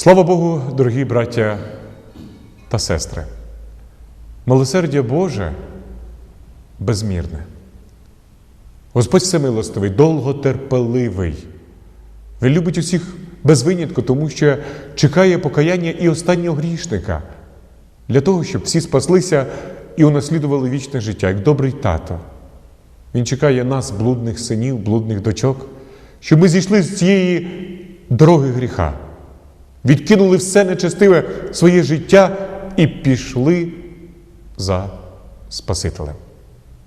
Слава Богу, дорогі браття та сестри. Милосердя Боже безмірне. Господь всемилостивий, довготерпеливий. Він любить усіх без винятку, тому що чекає покаяння і останнього грішника для того, щоб всі спаслися і унаслідували вічне життя, як добрий тато. Він чекає нас, блудних синів, блудних дочок, щоб ми зійшли з цієї дороги гріха, відкинули все нечестиве своє життя і пішли за Спасителем.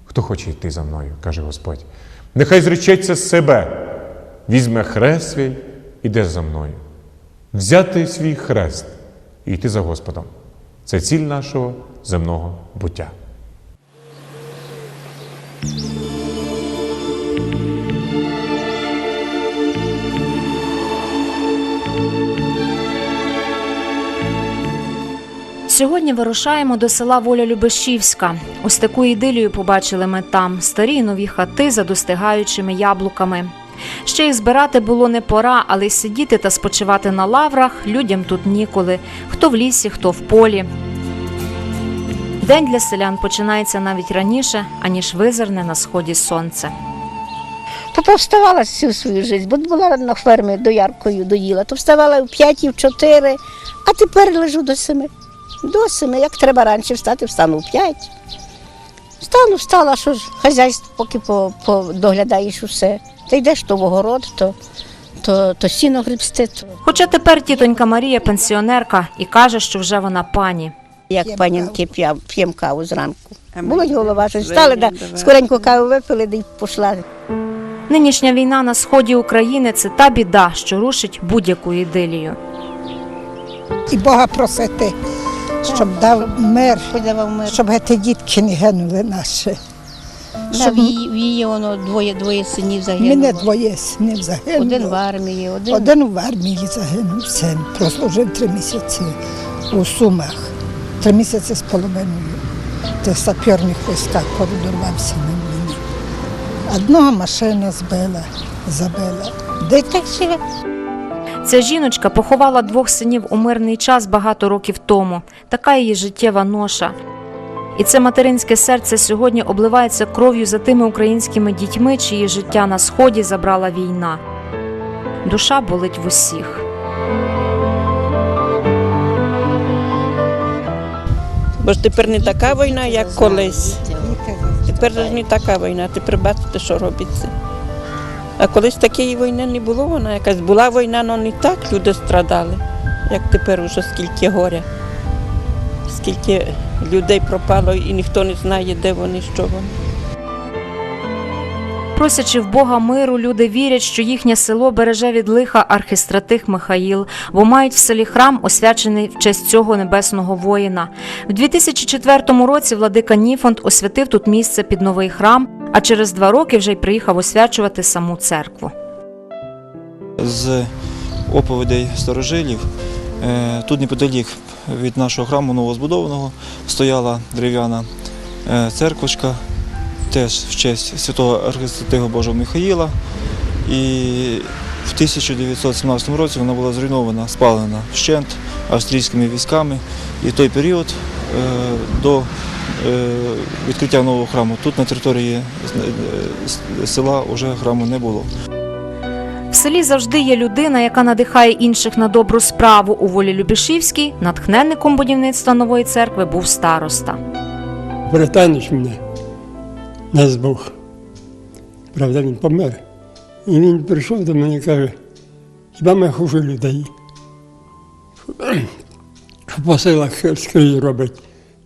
Хто хоче йти за мною, каже Господь. Нехай зречеться себе, візьме хрест свій, іде за мною. Взяти свій хрест і йти за Господом. Це ціль нашого земного буття. Сьогодні вирушаємо до села Воля Любешівська. Ось таку ідилію побачили ми там старі нові хати за достигаючими яблуками. Ще й збирати було не пора, але й сидіти та спочивати на лаврах людям тут ніколи, хто в лісі, хто в полі. День для селян починається навіть раніше, аніж визирне на сході сонце. То повставала всю свою життя, бо була на фермі дояркою доїла, то вставала в п'ять, в чотири, а тепер лежу до семи. До семи, як треба раніше встати, встану в п'ять. Встану, встала, що ж хазяйство, поки по, по, доглядаєш усе. Ти йдеш то в огород, то, то, то сіно грібсти. То. Хоча тепер тітонька Марія пенсіонерка і каже, що вже вона пані. Як панянки п'ємо п'єм каву зранку. Болить голова, що стали, да, скоренько каву випили, да й пішла. Нині війна на сході України це та біда, що рушить будь-яку ідилію. і Бога просити, щоб дав мир, щоб ті дітки не гинули наші. Да, в її, в її воно двоє, двоє синів загинуло. мене двоє синів загинуло. Один в армії, один, Один в армії загинув син, прослужив три місяці у Сумах. Три місяці з половиною. В саперних військах порудувався на війні. Одного машина збила, забила. Дитя живе. Ця жіночка поховала двох синів у мирний час багато років тому. Така її життєва ноша. І це материнське серце сьогодні обливається кров'ю за тими українськими дітьми, чиї життя на сході забрала війна. Душа болить в усіх. Бо ж тепер не така війна, як колись. Тепер не така війна, тепер бачите, що робиться. А колись такої війни не було, вона якась була війна, але не так люди страдали, як тепер уже скільки горя, скільки людей пропало і ніхто не знає, де вони, що вони. Просячи в Бога миру, люди вірять, що їхнє село береже від лиха архістратих Михаїл, бо мають в селі храм, освячений в честь цього небесного воїна. В 2004 році владика Ніфонд освятив тут місце під новий храм, а через два роки вже й приїхав освячувати саму церкву. з оповідей старожилів. Е, Тут неподалік від нашого храму новозбудованого стояла дерев'яна е, церквочка, теж в честь святого архистратига Божого Михаїла. І в 1917 році вона була зруйнована, спалена вщент австрійськими військами. І в той період е, до відкриття нового храму тут на території е, села вже храму не було. В селі завжди є людина, яка надихає інших на добру справу. У волі Любішівській натхненником будівництва нової церкви був староста. братанич мене нас Бог. Правда, він помер. І він прийшов до мене і каже, хіба ми хуже людей? Що по селах скрізь робить.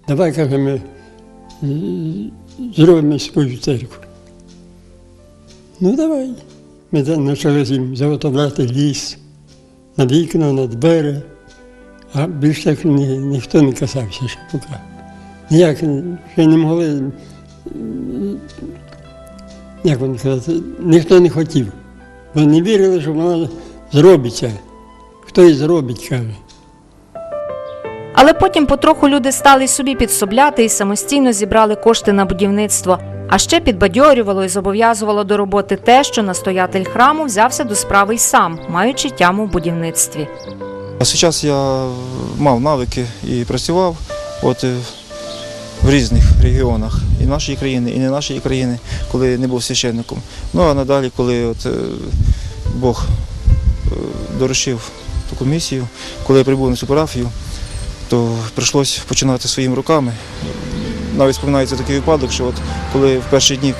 Давай, каже, ми зробимо свою церкву. Ну давай. Ми почали з заготовляти ліс, на вікна, на двері, а більше так ні, ніхто не касався ще поки. Ніяк ще не могли, як вам сказати, ніхто не хотів. Бо не вірили, що вона зробиться. Хто і зробить, каже. Але потім потроху люди стали собі підсобляти і самостійно зібрали кошти на будівництво. А ще підбадьорювало і зобов'язувало до роботи те, що настоятель храму взявся до справи й сам, маючи тяму в будівництві. А час я мав навики і працював от, е, в різних регіонах і нашої країни, і не нашої країни, коли не був священником. Ну а надалі, коли от, е, Бог е, доручив таку місію, коли я прибув на цю парафію, то прийшлося починати своїми руками. Навіть споминається такий випадок, що от коли в перші дні,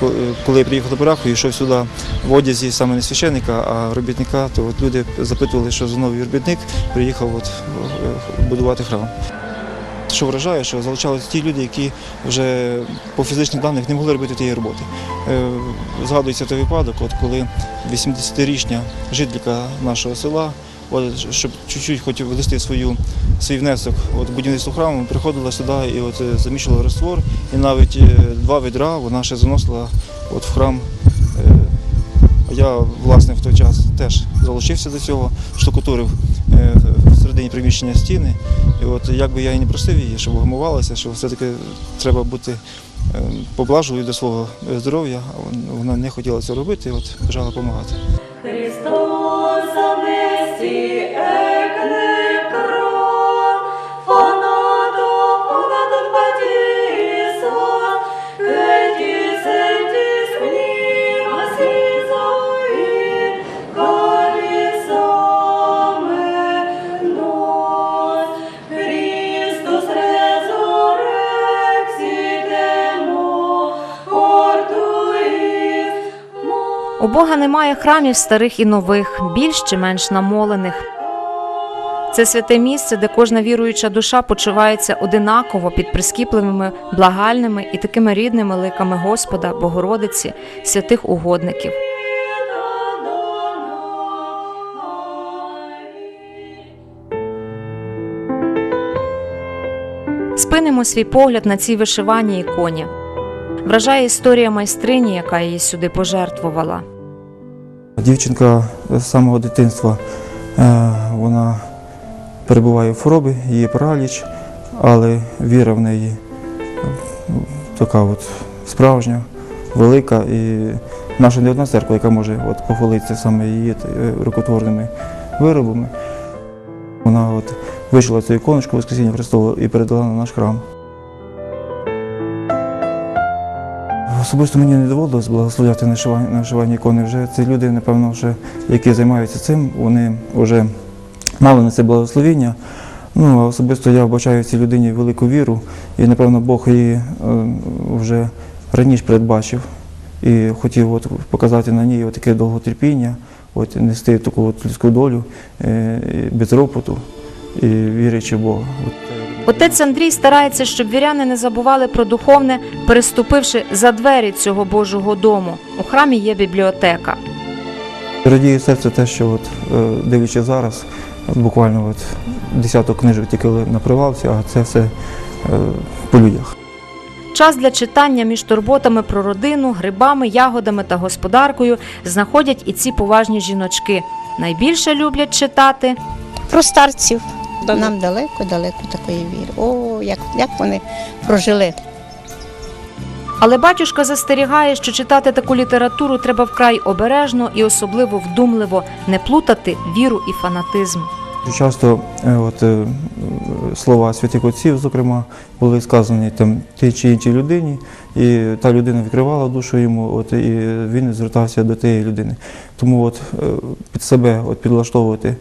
коли я приїхав до парафії, йшов сюди в одязі саме не священника, а робітника, то от люди запитували, що за новий робітник приїхав от, е, будувати храм. Що вражає, що залишалися ті люди, які вже по фізичних даних не могли робити тієї роботи. Е, Згадується той випадок, от коли 80-річна жителька нашого села, от, щоб чуть-чуть хоч внести свою, свій внесок от, будівництво храму, приходила сюди і от, замішувала раствор, і навіть е, два відра вона ще заносила от, в храм. Е, Я, власне, в той час теж залучився до цього, штукатурив е, в середині приміщення стіни. І от як би я і не просив її, щоб вгамувалася, що все-таки треба бути поблажливою до свого здоров'я, вона не хотіла цього робити, от бажала допомагати. See. end. Бога немає храмів старих і нових, більш чи менш намолених. Це святе місце, де кожна віруюча душа почувається одинаково під прискіпливими, благальними і такими рідними ликами Господа, Богородиці, святих угодників. Спинимо свій погляд на цій вишиваній іконі. Вражає історія майстрині, яка її сюди пожертвувала. Дівчинка з самого дитинства е, вона перебуває в хворобі, її параліч, але віра в неї така от справжня, велика. І наша не одна церква, яка може от похвалитися саме її е, рукотворними виробами. Вона от вишила цю іконочку Воскресіння Христового і передала на наш храм. Особисто мені не доводилось благословляти на вишивання, ікони. Вже ці люди, напевно, вже, які займаються цим, вони вже мали на це благословіння. Ну, а особисто я вбачаю цій людині велику віру, і, напевно, Бог її е, вже раніше передбачив і хотів от показати на ній таке довготерпіння, от нести таку от людську долю е, без ропоту і вірячи в Бога. От, Отець Андрій старається, щоб віряни не забували про духовне, переступивши за двері цього Божого дому. У храмі є бібліотека. Радіє серце те, що от, е, дивлячись зараз, буквально от десяток книжок тільки на прилавці, а це все е, по людях. Час для читання між турботами про родину, грибами, ягодами та господаркою знаходять і ці поважні жіночки. Найбільше люблять читати Про старців. Нам далеко-далеко такої віри. О, як, як вони прожили. Але батюшка застерігає, що читати таку літературу треба вкрай обережно і особливо вдумливо не плутати віру і фанатизм. Часто е, от, е, слова святих отців, зокрема, були сказані там тій чи іншій людині, і та людина відкривала душу йому, от, і він звертався до тієї людини. Тому от, е, під себе от, підлаштовувати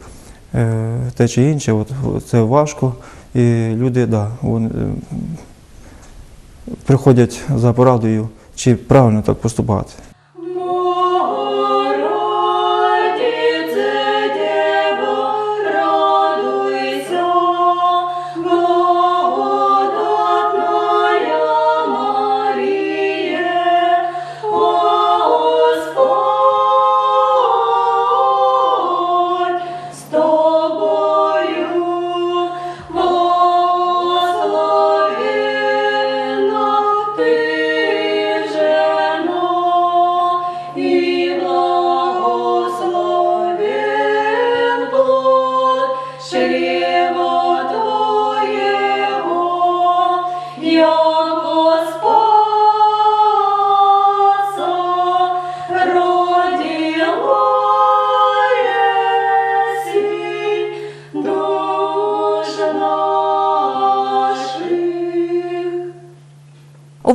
те чи інше, от, це важко. І люди да, вони, е, приходять за порадою, чи правильно так поступати.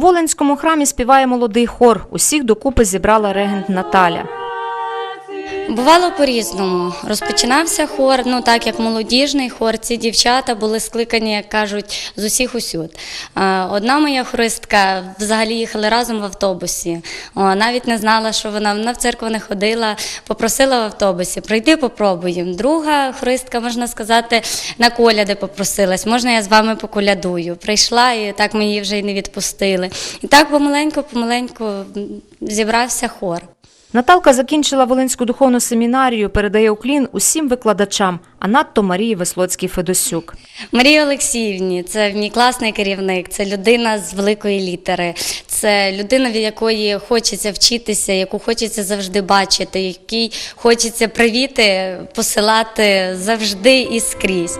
Волинському храмі співає молодий хор. Усіх докупи зібрала регент Наталя. Бувало по-різному. Розпочинався хор, ну так як молодіжний хор, ці дівчата були скликані, як кажуть, з усіх усюд. Е, Одна моя хористка взагалі їхали разом в автобусі. Навіть не знала, що вона, вона в церкву не ходила, попросила в автобусі, прийди попробуємо. Друга хористка, можна сказати, на коляди попросилась, можна я з вами поколядую. Прийшла і так ми її вже й не відпустили. І так помаленьку, помаленьку зібрався хор. Наталка закінчила Волинську духовну семінарію, передає уклін усім викладачам, а надто Марії Веслоцькій Федосюк. Марії Олексіївні, це мій класний керівник, це людина з великої літери, це людина, від якої хочеться вчитися, яку хочеться завжди бачити, якій хочеться привіти посилати завжди і скрізь.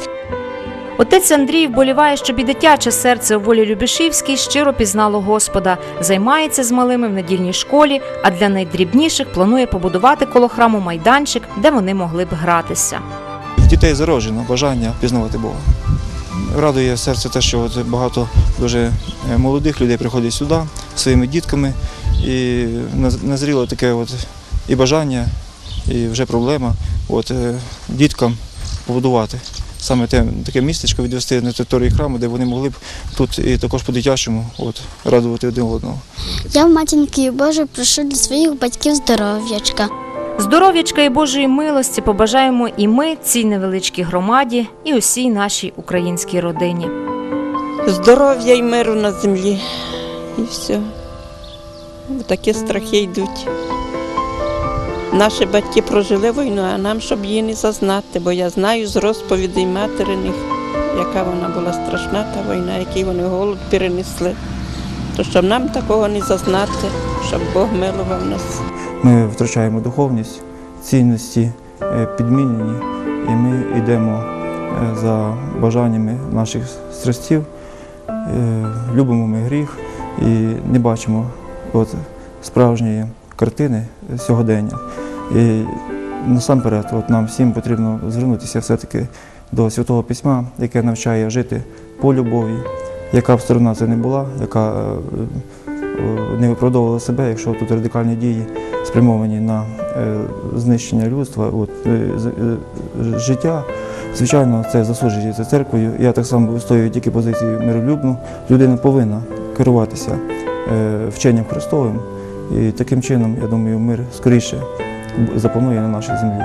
Отець Андрій вболіває, щоб і дитяче серце у волі Любішівській щиро пізнало Господа, займається з малими в недільній школі, а для найдрібніших планує побудувати коло храму майданчик, де вони могли б гратися. Дітей зароджено бажання пізнавати Бога. Радує серце те, що багато дуже е, молодих людей приходять сюди своїми дітками, і назріло таке от і бажання, і вже проблема от, е, діткам побудувати саме те, таке містечко відвести на території храму, де вони могли б тут і також по-дитячому от, радувати один одного. Я в матінки Божої прошу для своїх батьків здоров'ячка. Здоров'ячка і Божої милості побажаємо і ми цій невеличкій громаді, і усій нашій українській родині. Здоров'я і миру на землі. І все. Такі страхи йдуть. Наші батьки прожили війну, а нам, щоб її не зазнати, бо я знаю з розповідей материних, яка вона була страшна, та війна, який вони голод перенесли. То щоб нам такого не зазнати, щоб Бог милував нас. Ми втрачаємо духовність, цінності е, підмінені, і ми йдемо е, за бажаннями наших страстів, е, любимо ми гріх і не бачимо от, справжньої картини сьогодення. І насамперед от нам всім потрібно звернутися все-таки до Святого Письма, яке навчає жити по любові, яка б сторона це не була, яка е, е, не виправдовувала себе, якщо тут радикальні дії спрямовані на е, знищення людства, от, життя. Звичайно, це заслужується церквою. Я так само вистоюю тільки позицію миролюбну. Людина повинна керуватися вченням Христовим. І таким чином, я думаю, мир скоріше запанує на нашій землі.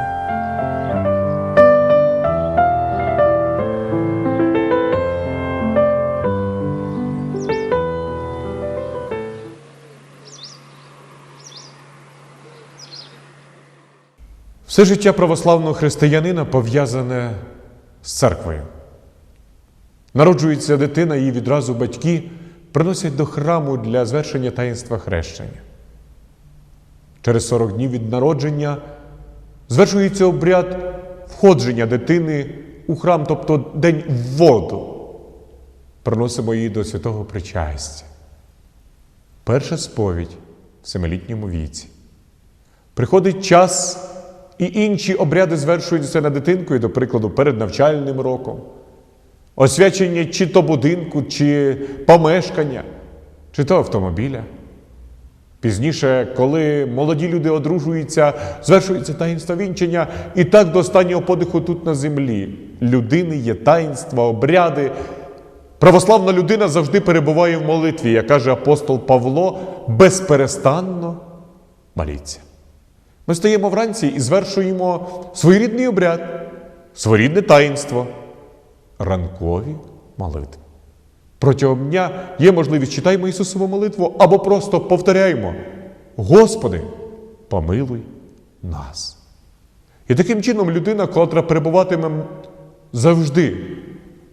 Все життя православного християнина пов'язане з церквою. Народжується дитина, її відразу батьки приносять до храму для звершення таїнства хрещення. Через 40 днів від народження звершується обряд входження дитини у храм, тобто день в воду. Приносимо її до святого причастя. Перша сповідь в семилітньому віці. Приходить час, і інші обряди звершуються над дитинкою, до прикладу, перед навчальним роком. Освячення чи то будинку, чи помешкання, чи то автомобіля. Пізніше, коли молоді люди одружуються, звершується таїнство вінчення, і так до останнього подиху тут на землі. Людини є таїнства, обряди. Православна людина завжди перебуває в молитві, як каже апостол Павло, безперестанно моліться. Ми стаємо вранці і звершуємо своєрідний обряд, своєрідне таїнство, ранкові молитви. Протягом дня є можливість читаємо Ісусову молитву або просто повторяємо: Господи, помилуй нас. І таким чином людина, котра перебуватиме завжди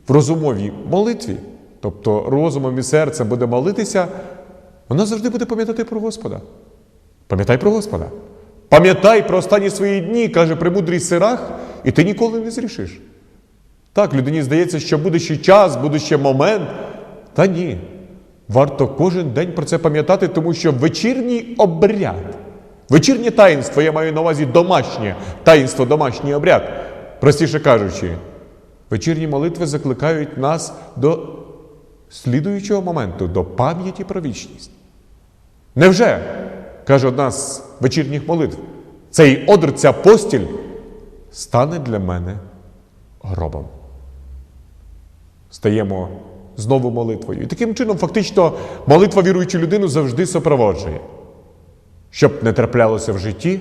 в розумовій молитві, тобто розумом і серцем буде молитися, вона завжди буде пам'ятати про Господа. Пам'ятай про Господа. Пам'ятай про останні свої дні, каже премудрий Сирах, і ти ніколи не зрішиш. Так, людині здається, що буде ще час, буде момент. Та ні. Варто кожен день про це пам'ятати, тому що вечірній обряд, вечірнє таїнство, я маю на увазі домашнє таїнство, домашній обряд. Простіше кажучи, вечірні молитви закликають нас до слідуючого моменту до пам'яті про вічність. Невже, каже одна з вечірніх молитв, цей одр, ця постіль стане для мене гробом? Стаємо знову молитвою. І таким чином, фактично, молитва віруючу людину завжди супроводжує. Щоб не траплялося в житті,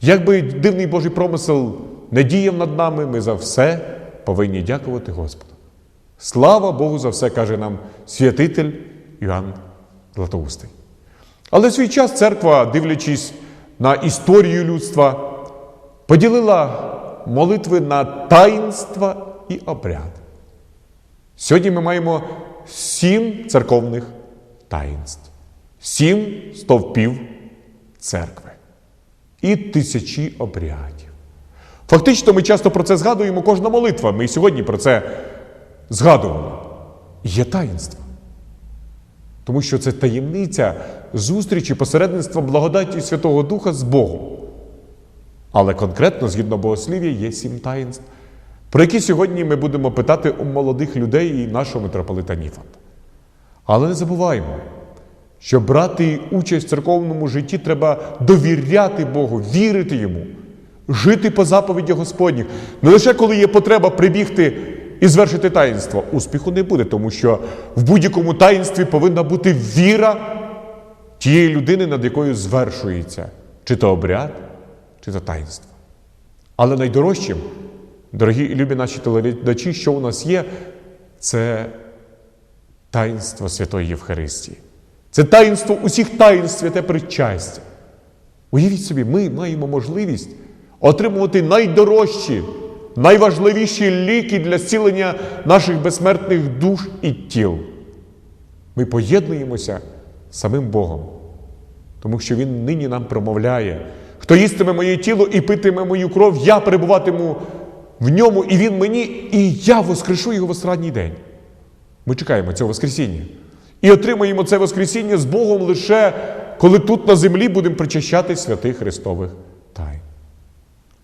якби дивний Божий промисел не діяв над нами, ми за все повинні дякувати Господу. Слава Богу за все, каже нам святитель Іоанн Златоустий. Але в свій час церква, дивлячись на історію людства, поділила молитви на таїнства і обряд. Сьогодні ми маємо сім церковних таїнств, сім стовпів церкви і тисячі обрядів. Фактично, ми часто про це згадуємо, кожна молитва. Ми і сьогодні про це згадували. Є таїнство. Тому що це таємниця зустрічі посередництва благодаті Святого Духа з Богом. Але конкретно, згідно богослів'я, є сім таїнств, про які сьогодні ми будемо питати у молодих людей і нашого митрополита Ніфанта. Але не забуваємо, що брати участь в церковному житті треба довіряти Богу, вірити Йому, жити по заповідях Господніх. Не лише коли є потреба прибігти і звершити таїнство. Успіху не буде, тому що в будь-якому таїнстві повинна бути віра тієї людини, над якою звершується, чи то обряд, чи то таїнство. Але найдорожчим, дорогі і любі наші телеглядачі, що у нас є, це таїнство Святої Євхаристії. Це таїнство усіх таїнств, святе причастя. Уявіть собі, ми маємо можливість отримувати найдорожчі, найважливіші ліки для зцілення наших безсмертних душ і тіл. Ми поєднуємося з самим Богом, тому що Він нині нам промовляє: хто їстиме моє тіло і питиме мою кров, я перебуватиму в ньому, і він мені, і я воскрешу його в останній день. Ми чекаємо цього Воскресіння. І отримаємо це Воскресіння з Богом лише коли тут на землі будемо причащати святих Христових тайн.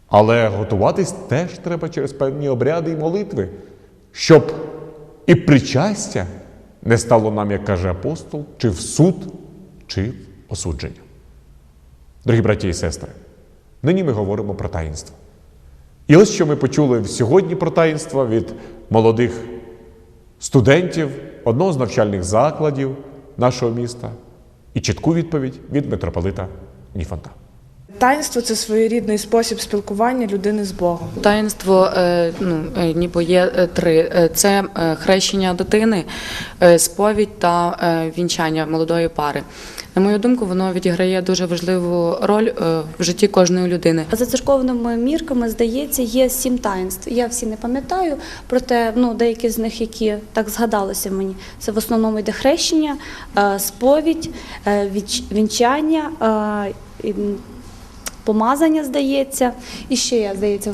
Але готуватись теж треба через певні обряди і молитви, щоб і причастя не стало нам, як каже апостол, чи в суд, чи в осудження. Дорогі браті і сестри, нині ми говоримо про таїнство. І ось що ми почули сьогодні про таїнство від молодих студентів одного з навчальних закладів нашого міста і чітку відповідь від митрополита Ніфанта. Таїнство це своєрідний спосіб спілкування людини з Богом. Таїнство е, ну, е, ніби є е, три: це хрещення дитини, сповідь та вінчання молодої пари. На мою думку, воно відіграє дуже важливу роль е, в житті кожної людини. За церковними мірками, здається, є сім таїнств. Я всі не пам'ятаю, проте ну, деякі з них, які так згадалося мені, це в основному йде хрещення, е, сповідь, е, вінчання, помазання, здається, і ще я, здається,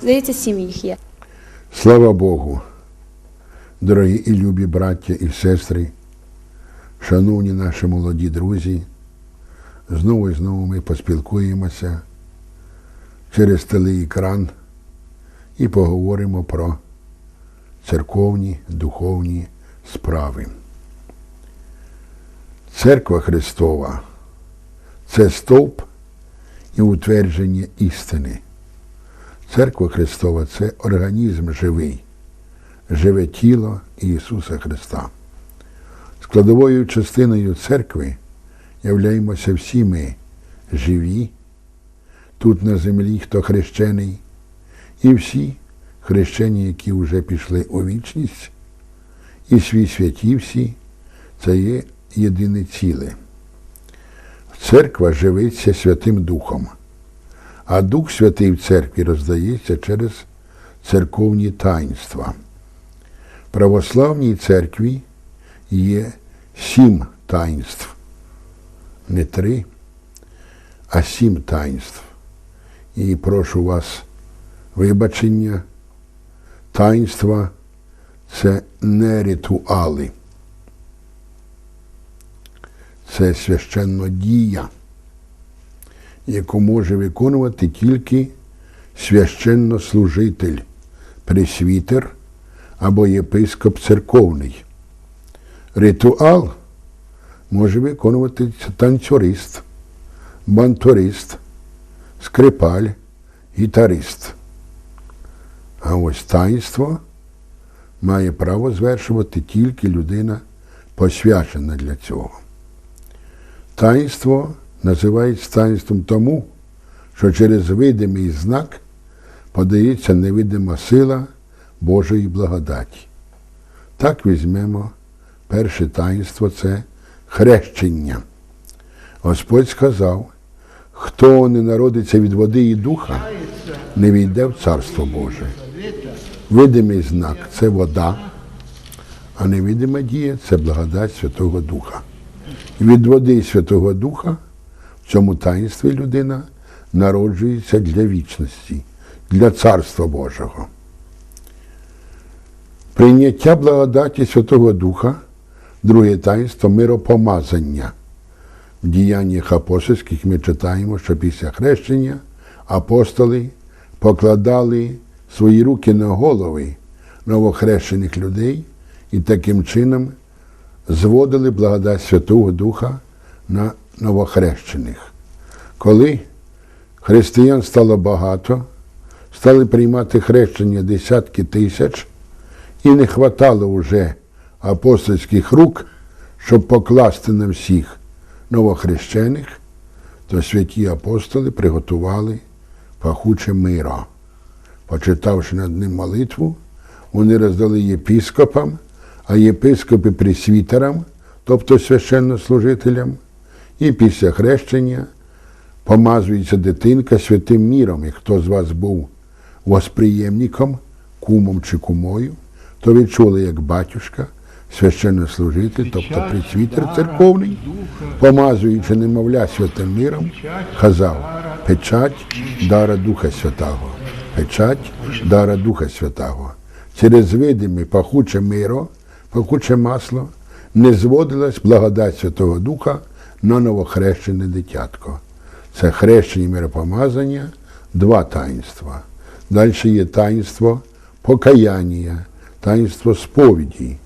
здається, сім їх є. Слава Богу, дорогі і любі браття і сестри, шановні наші молоді друзі, знову і знову ми поспілкуємося через телеекран і поговоримо про церковні духовні справи. Церква Христова це стовп і утвердження істини. Церква Христова це організм живий, живе тіло Ісуса Христа. Складовою частиною церкви являємося всі ми живі, тут на землі, хто хрещений, і всі хрещені, які вже пішли у вічність, і свій святі всі це є єдине ціле. Церква живиться Святим Духом. А Дух Святий в церкві роздається через церковні таїнства. В православній церкві є сім таїнств. Не три, а сім таїнств. І прошу вас вибачення. Таїнства це не ритуали. Це священна дія яку може виконувати тільки священнослужитель, пресвітер або єпископ церковний. Ритуал може виконувати танцюрист, бантурист, скрипаль, гітарист. А ось таїнство має право звершувати тільки людина, посвячена для цього. Таїнство називається таїнством тому, що через видимий знак подається невидима сила Божої благодаті. Так візьмемо перше таїнство це хрещення. Господь сказав, хто не народиться від води і духа, не війде в Царство Боже. Видимий знак це вода, а невидима дія це благодать Святого Духа. І від води і Святого Духа в цьому таїнстві людина народжується для вічності, для Царства Божого. Прийняття благодаті Святого Духа, друге таїнство миропомазання. В діяннях апостольських ми читаємо, що після хрещення апостоли покладали свої руки на голови новохрещених людей і таким чином зводили благодать Святого Духа на новохрещених. Коли християн стало багато, стали приймати хрещення десятки тисяч, і не хватало вже апостольських рук, щоб покласти на всіх новохрещених, то святі апостоли приготували пахуче миро. Почитавши над ним молитву, вони роздали єпіскопам, а єпископи пресвітерам, тобто священнослужителям, і після хрещення помазується дитинка святим міром. І хто з вас був восприємником, кумом чи кумою, то ви чули, як батюшка, священнослужитель, тобто пресвітер церковний, помазуючи немовля святим миром, казав печать дара Духа Святого, печать дара Духа Святого. Через видиме пахуче миро, пахуче масло не зводилась благодать Святого Духа на новохрещене дитятко. Це хрещення миропомазання, два таїнства. Далі є таїнство покаяння, таїнство сповіді.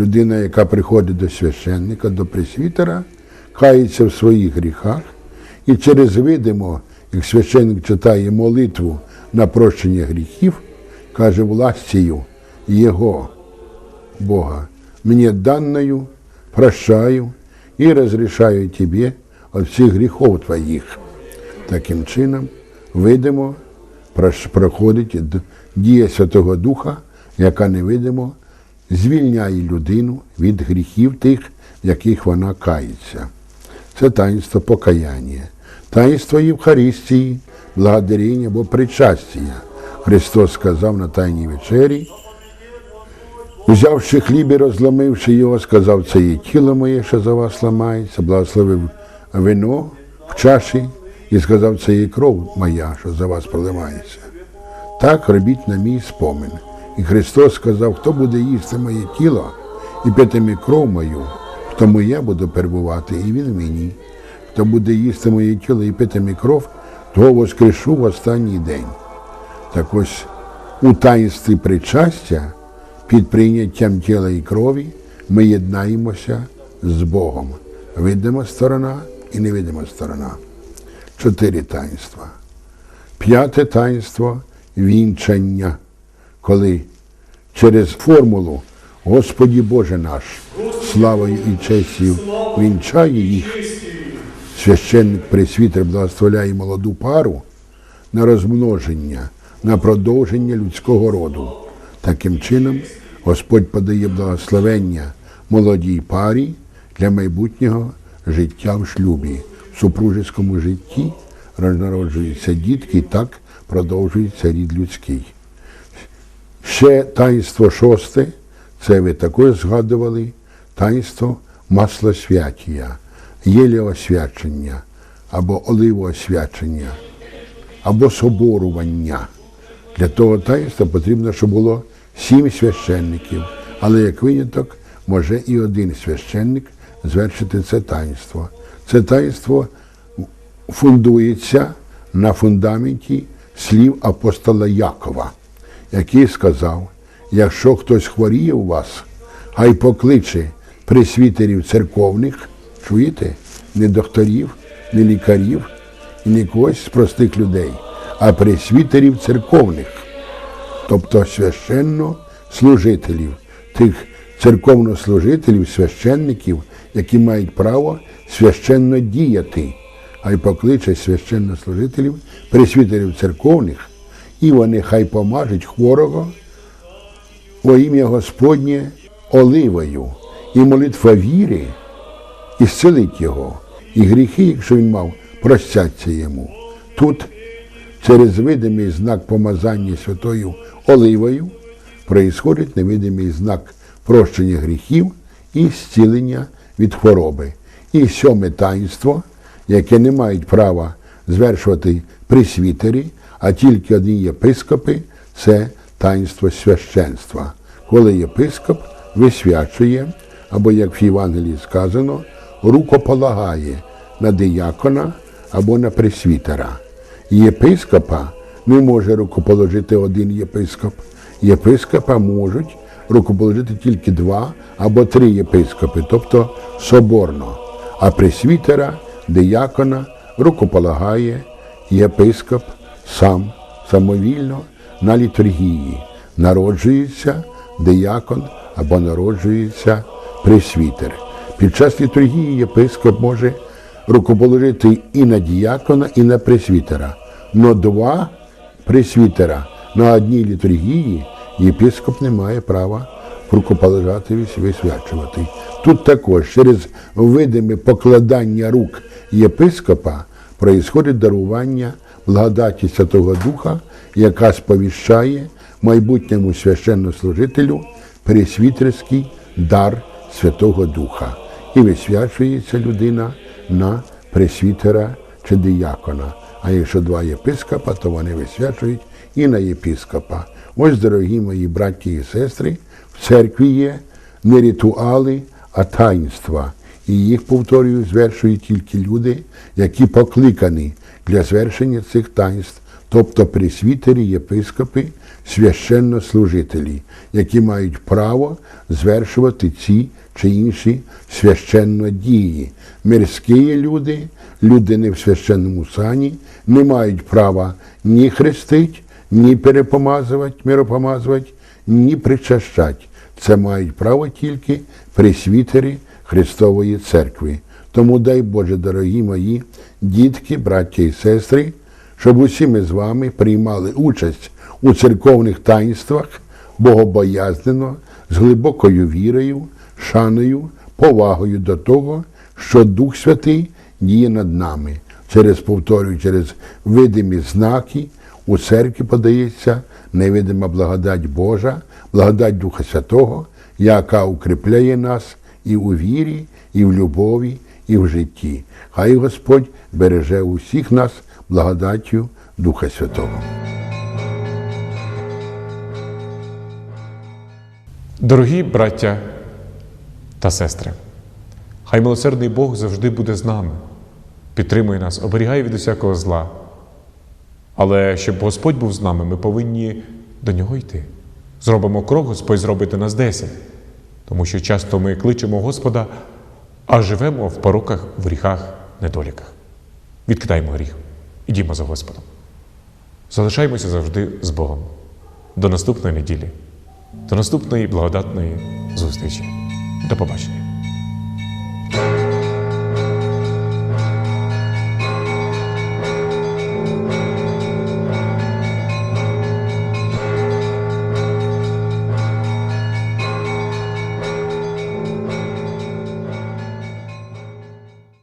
Людина, яка приходить до священника, до пресвітера, кається в своїх гріхах і через видимо, як священник читає молитву на прощення гріхів, каже властію Його, Бога, мені данною прощаю і розрішаю Тебе від всіх гріхов Твоїх. Таким чином, видимо, проходить дія Святого Духа, яка невидимо звільняє людину від гріхів тих, в яких вона кається. Це таїнство покаяння, таїнство Євхаристії, благодаріння або причастя. Христос сказав на Тайній вечері, Узявши хліб і розломивши його, сказав, це є тіло моє, що за вас ламається, благословив вино в чаші і сказав, це є кров моя, що за вас проливається. Так робіть на мій спомин. І Христос сказав, хто буде їсти моє тіло і пити кров мою, в тому я буду перебувати, і він мені. Хто буде їсти моє тіло і пити мій кров, того воскрешу в останній день. Так ось у таїнстві причастя під прийняттям тіла і крові ми єднаємося з Богом. Видима сторона і невидима сторона. Чотири таїнства. П'яте таїнство вінчання, коли через формулу Господі Боже наш, славою і честю вінчає їх. Священник пресвітер благословляє молоду пару на розмноження, на продовження людського роду. Таким чином, Господь подає благословення молодій парі для майбутнього життя в шлюбі. В супружеському житті народжуються дітки, і так продовжується рід людський. Ще таїнство шосте, це ви також згадували, таїнство маслосвятія, єлеосвячення або оливоосвячення, або соборування. Для того таїнства потрібно, щоб було сім священників, але як виняток може і один священник звершити це таїнство. Це таїнство фундується на фундаменті слів апостола Якова, який сказав: якщо хтось хворіє у вас, хай покличе пресвітерів церковних, чуєте, не докторів, не лікарів і не когось з простих людей, а пресвітерів церковних, тобто священнослужителів, тих церковнослужителів, священників, які мають право священно діяти, а й покличе священнослужителів, пресвітерів церковних, і вони хай помажуть хворого во ім'я Господнє оливою, і молитва віри і зцілить його, і гріхи, якщо він мав, простяться йому. Тут через видимий знак помазання святою оливою проїсходить невидимий знак прощення гріхів і зцілення від хвороби. І сьоме таїнство, яке не мають права звершувати присвітері, а тільки одні єпископи це таїнство священства. Коли єпископ висвячує, або як в Євангелії сказано, рукополагає на диякона або на пресвітера. Єпископа не може рукоположити один єпископ. Єпископа можуть рукоположити тільки два або три єпископи, тобто соборно. А пресвітера, диякона рукополагає єпископ сам самовільно на літургії. Народжується диякон або народжується пресвітер. Під час літургії єпископ може рукоположити і на діякона, і на пресвітера. Но два пресвітера на одній літургії єпископ не має права рукоположати і висвячувати. Тут також через видиме покладання рук єпископа проїсходить дарування благодаті Святого Духа, яка сповіщає майбутньому священнослужителю пресвітерський дар Святого Духа. І висвячується людина на пресвітера чи диякона. А якщо два єпископа, то вони висвячують і на єпископа. Ось, дорогі мої браті і сестри, в церкві є не ритуали, а таїнства. І їх, повторюю, звершують тільки люди, які покликані для звершення цих таїнств, тобто пресвітері, єпископи, священнослужителі, які мають право звершувати ці чи інші священнодії. Мирські люди, люди не в священному сані, не мають права ні хрестить, ні перепомазувати, миропомазувати, ні причащати. Це мають право тільки пресвітери Христової Церкви. Тому дай Боже, дорогі мої дітки, браття і сестри, щоб усі ми з вами приймали участь у церковних таїнствах богобоязнено, з глибокою вірою, шаною, повагою до того, що Дух Святий діє над нами. Через повторюю, через видимі знаки у церкві подається невидима благодать Божа, благодать Духа Святого, яка укріпляє нас і у вірі, і в любові, і в житті. Хай Господь береже усіх нас благодаттю Духа Святого. Дорогі браття та сестри, хай милосердний Бог завжди буде з нами, підтримує нас, оберігає від усякого зла. Але щоб Господь був з нами, ми повинні до нього йти. Зробимо крок, Господь зробить нас десять. Тому що часто ми кличемо Господа, а живемо в пороках, в гріхах, недоліках. Відкидаємо гріх, ідімо за Господом. Залишаємося завжди з Богом. До наступної неділі, до наступної благодатної зустрічі. До побачення.